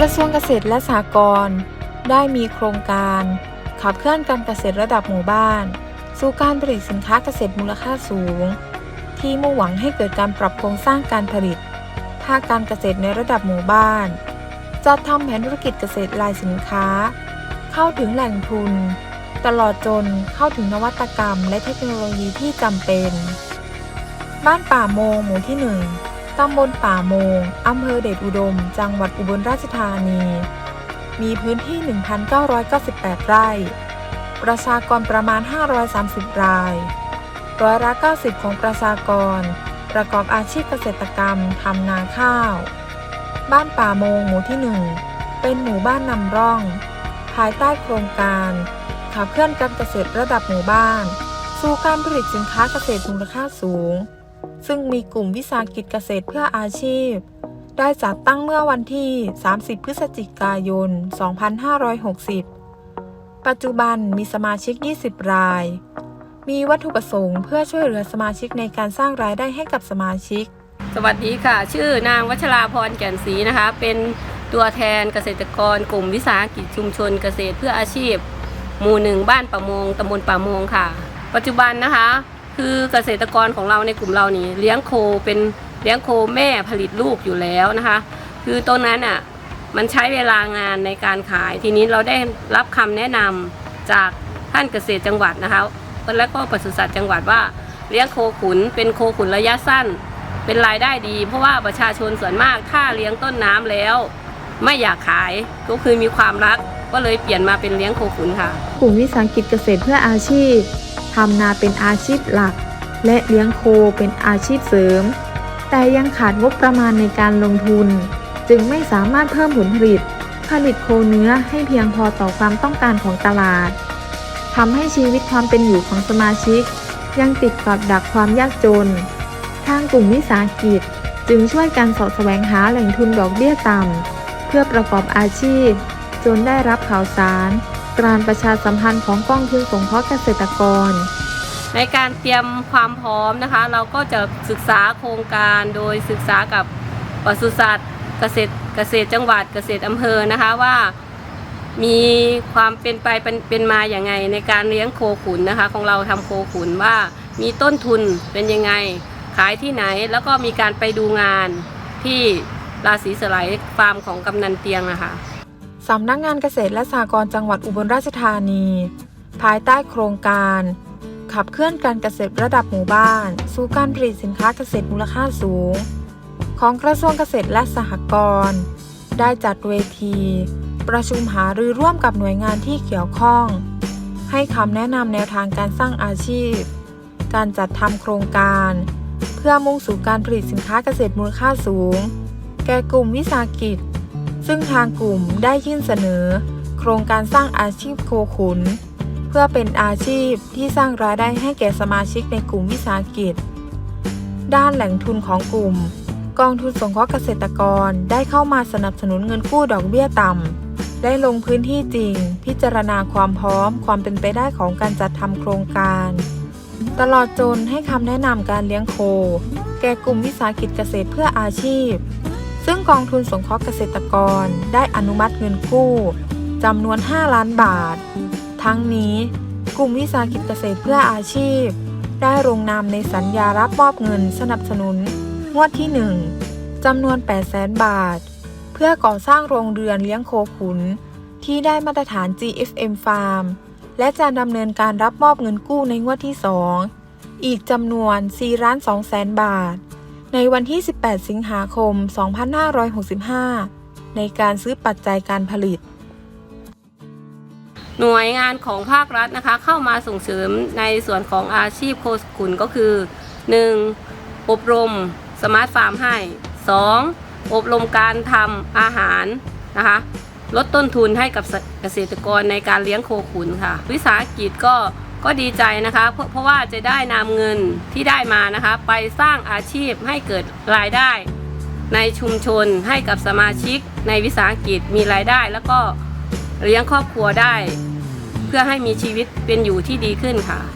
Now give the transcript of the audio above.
กระทรวงเกษตรและสหกรณ์ได้มีโครงการ ขับเคลื่อนการเกษตรระดับหมู่บ้าน สู่การผลิตสินค้าเกษตรมูลค่าสูง ที่มุ่งหวังให้เกิดการปรับโครงสร้างการผลิต ภาคการเกษตรในระดับหมู่บ้านจัดทำแผนธุรกิจเกษตรรายสินค้า เข้าถึงแหล่งทุน ตลอดจนเข้าถึงนวัตกรรม และเทคโนโลยีที่จำเป็น บ้านป่าโมงหมู่ที่ 1 ตำบลป่าโมง อำเภอเดชอุดม จังหวัดอุบลราชธานี มีพื้นที่ 1,998 ไร่ ประชากรประมาณ 530 ราย ร้อยละ 90 ของประชากร ประกอบอาชีพเกษตรกรรม ทำนาข้าว บ้านป่าโมงหมู่ที่ 1 เป็นหมู่บ้านนำร่อง ภายใต้โครงการขับเคลื่อนการเกษตรระดับหมู่บ้าน สู่การผลิตสินค้าเกษตรมูลค่าสูง ซึ่งมีกลุ่มวิสาหกิจเกษตรเพื่ออาชีพ ได้จัดตั้งเมื่อวันที่ 30 พฤศจิกายน 2560 ปัจจุบันมีสมาชิก 20 ราย มีวัตถุประสงค์เพื่อช่วยเหลือสมาชิกในการสร้างรายได้ให้กับสมาชิก สวัสดีค่ะ ชื่อนางวัชราพรแก่นศรีนะคะ เป็นตัวแทนเกษตรกรกลุ่มวิสาหกิจชุมชนเกษตรเพื่ออาชีพ หมู่หนึ่งบ้านป่ามงตำบลป่ามงค่ะ ปัจจุบันนะคะ คือเกษตรกรของเราในกลุ่มเรานี่เลี้ยงโคเป็นเลี้ยงโคแม่ผลิตลูกอยู่แล้วนะคะ คือต้นนั้นอะมันใช้เวลางานในการขายทีนี้เราได้รับคำแนะนำจากท่านเกษตรจังหวัดนะคะและก็ปศุสัตว์จังหวัดว่าเลี้ยงโคขุนเป็นโคขุนระยะสั้น เป็นรายได้ดี เพราะว่าประชาชนส่วนมากถ้าเลี้ยงต้นน้ำแล้ว ไม่อยากขายก็คือมีความรักก็เลยเปลี่ยนมาเป็นเลี้ยงโคขุนค่ะ กลุ่มวิสาหกิจเกษตรเพื่ออาชีพ ทำนาเป็นอาชีพหลัก และเลี้ยงโคเป็นอาชีพเสริม แต่ยังขาดงบประมาณในการลงทุน จึงไม่สามารถเพิ่มผลผลิต ผลิตโคเนื้อให้เพียงพอต่อความต้องการของตลาดทำให้ชีวิตความเป็นอยู่ของสมาชิก ยังติดกับดักความยากจน ทางกลุ่มวิสาหกิจจึงช่วยกันสาะแสวงหาแหล่งทุนดอกเบี้ยต่ำ เพื่อประกอบอาชีพ จนได้รับข่าวสาร การประชาสัมพันธ์ของกองทุนสงเคราะห์เกษตรกร ในการเตรียมความพร้อมนะคะ เราก็จะศึกษาโครงการโดยศึกษากับปศุสัตว์เกษตรเกษตรจังหวัดเกษตรอำเภอนะคะว่ามีความเป็นไปเป็นเป็นมาอย่างไงในการเลี้ยงโคขุนนะคะ ของเราทำโคขุนว่ามีต้นทุนเป็นยังไง ขายที่ไหนแล้วก็มีการไปดูงานที่ราศีสไลด์ฟาร์มของกำนันเตียงนะคะ สำนักงานเกษตรและสหกรณ์จังหวัดอุบลราชธานี ภายใต้โครงการ ขับเคลื่อนการเกษตรระดับหมู่บ้าน สู่การผลิตสินค้าเกษตรมูลค่าสูง ของกระทรวงเกษตรและสหกรณ์ได้จัดเวที ประชุมหารือร่วมกับหน่วยงานที่เกี่ยวข้อง ให้คำแนะนำแนวทางการสร้างอาชีพ การจัดทำโครงการ เพื่อมุ่งสู่การผลิตสินค้าเกษตรมูลค่าสูง แก่กลุ่มวิสาหกิจ ซึ่งทางกลุ่มได้ยื่นเสนอ โครงการสร้างอาชีพโคขุน เพื่อเป็นอาชีพที่สร้างรายได้ให้แก่สมาชิกในกลุ่มวิสาหกิจ ด้านแหล่งทุนของกลุ่ม กองทุนสงเคราะห์เกษตรกรได้เข้ามาสนับสนุนเงินกู้ดอกเบี้ยต่ำได้ลงพื้นที่จริง พิจารณาความพร้อมความเป็นไปได้ของการจัดทำโครงการ ตลอดจนให้คำแนะนำการเลี้ยงโค แก่กลุ่มวิสาหกิจเกษตรเพื่ออาชีพ ซึ่งกองทุนสงเคราะห์เกษตรกรได้อนุมัติเงินกู้จำนวน 5 ล้านบาท ทั้งนี้กลุ่มวิสาหกิจเกษตรเพื่ออาชีพ ได้ลงนามในสัญญารับมอบเงินสนับสนุน งวดที่ 1จำนวน 8 0 0แสนบาท เพื่อก่อสร้างโรงเรือนเลี้ยงโคขุน ที่ได้มาตรฐาน GFM Farm และจะดำเนินการรับมอบเงินกู้ในงวดที่ 2 อีกจำนวน 4 ล้าน2แสนบาท ในวันที่ 18 สิงหาคม 2565 ในการซื้อปัจจัยการผลิต หน่วยงานของภาครัฐนะคะ เข้ามาส่งเสริมในส่วนของอาชีพโคขุนก็คือ 1. อบรมสมาร์ทฟาร์มให้ 2. อบรมการทำอาหารนะคะลดต้นทุนให้กับเกษตรกรในการเลี้ยงโคขุนค่ะ วิสาหกิจก็ ก็ดีใจนะคะเพราะเพราะว่าจะได้นำเงินที่ได้มานะคะ ไปสร้างอาชีพให้เกิดรายได้ ในชุมชนให้กับสมาชิกในวิสาหกิจมีรายได้ แล้วก็เลี้ยงครอบครัวได้ เพื่อให้มีชีวิตเป็นอยู่ที่ดีขึ้นค่ะ